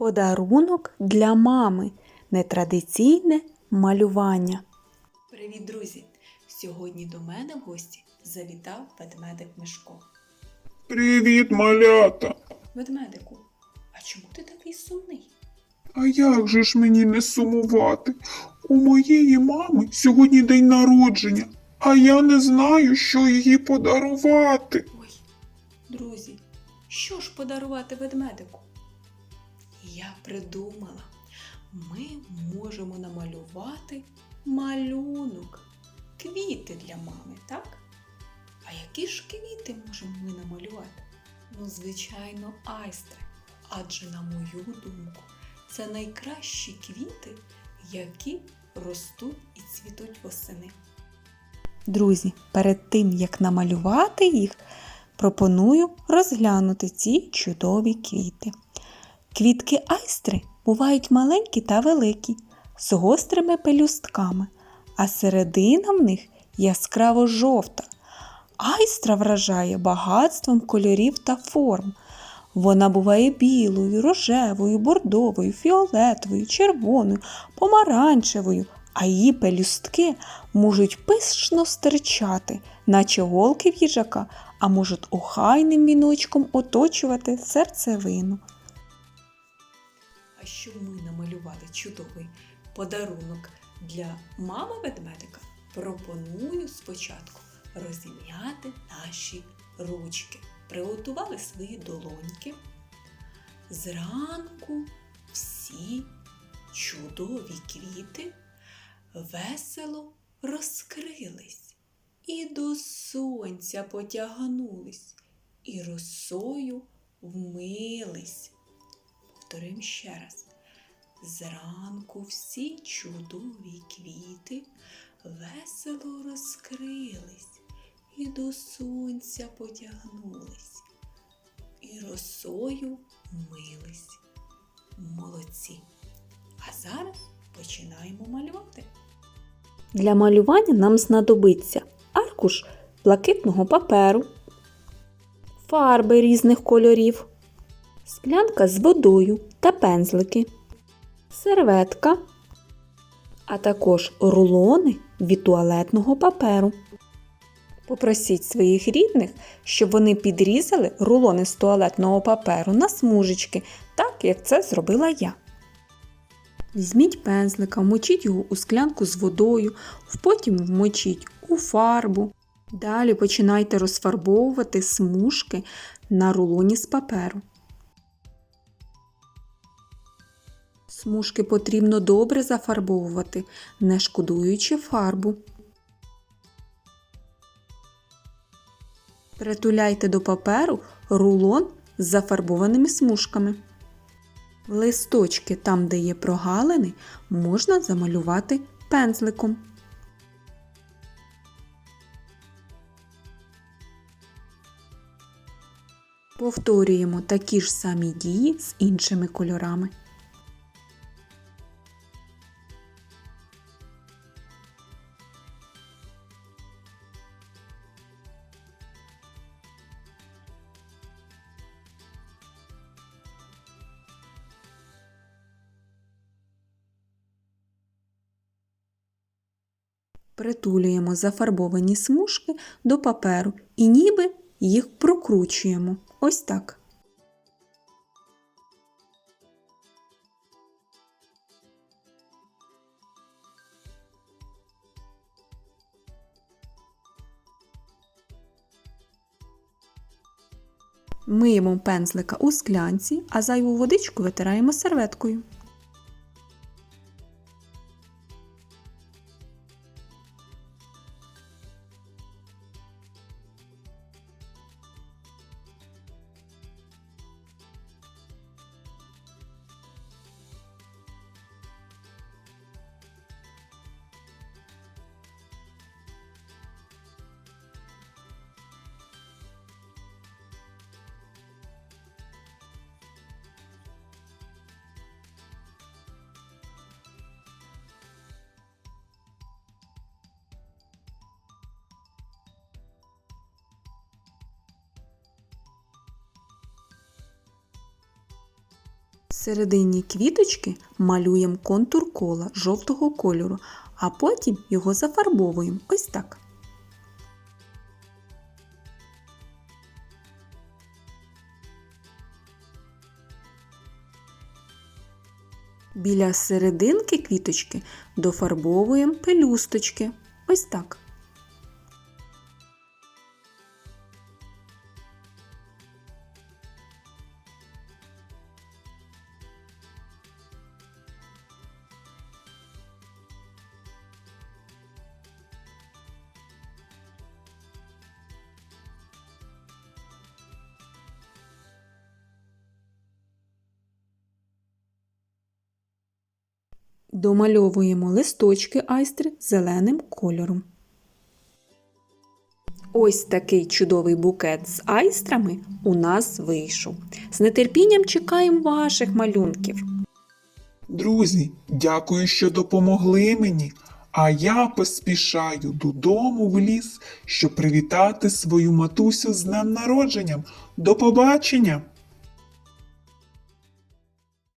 Подарунок для мами. Нетрадиційне малювання. Привіт, друзі! Сьогодні до мене в гості завітав ведмедик Мишко. Привіт, малята! Ведмедику, а чому ти такий сумний? А як же ж мені не сумувати? У моєї мами сьогодні день народження, а я не знаю, що їй подарувати. Ой, друзі, що ж подарувати ведмедику? Я придумала, ми можемо намалювати малюнок, квіти для мами, так? А які ж квіти можемо ми намалювати? Ну, звичайно, айстри. Адже, на мою думку, це найкращі квіти, які ростуть і цвітуть восени. Друзі, перед тим як намалювати їх, пропоную розглянути ці чудові квіти. Квітки айстри бувають маленькі та великі, з гострими пелюстками, а середина в них яскраво жовта. Айстра вражає багатством кольорів та форм. Вона буває білою, рожевою, бордовою, фіолетовою, червоною, помаранчевою, а її пелюстки можуть пишно стирчати, наче голки в їжака, а можуть охайним віночком оточувати серцевину. А щоб ми намалювали чудовий подарунок для мами ведмедика, пропоную спочатку розім'яти наші ручки. Приготували свої долоньки. Зранку всі чудові квіти весело розкрились і до сонця потягнулись, і росою вмились. Повторим ще раз. Зранку всі чудові квіти весело розкрились і до сонця потягнулись, і росою мились. Молодці. А зараз починаємо малювати. Для малювання нам знадобиться аркуш блакитного паперу, фарби різних кольорів, склянка з водою та пензлики, серветка, а також рулони від туалетного паперу. Попросіть своїх рідних, щоб вони підрізали рулони з туалетного паперу на смужечки, так як це зробила я. Візьміть пензлика, вмочіть його у склянку з водою, потім вмочіть у фарбу. Далі починайте розфарбовувати смужки на рулоні з паперу. Смужки потрібно добре зафарбовувати, не шкодуючи фарбу. Притуляйте до паперу рулон з зафарбованими смужками. Листочки, там, де є прогалини, можна замалювати пензликом. Повторюємо такі ж самі дії з іншими кольорами. Притулюємо зафарбовані смужки до паперу і ніби їх прокручуємо. Ось так. Миємо пензлика у склянці, а зайву водичку витираємо серветкою. Всередині квіточки малюємо контур кола жовтого кольору, а потім його зафарбовуємо ось так. Біля серединки квіточки дофарбовуємо пелюсточки. Ось так. Домальовуємо листочки айстри зеленим кольором. Ось такий чудовий букет з айстрами у нас вийшов. З нетерпінням чекаємо ваших малюнків. Друзі, дякую, що допомогли мені. А я поспішаю додому в ліс, щоб привітати свою матусю з днем народженням. До побачення!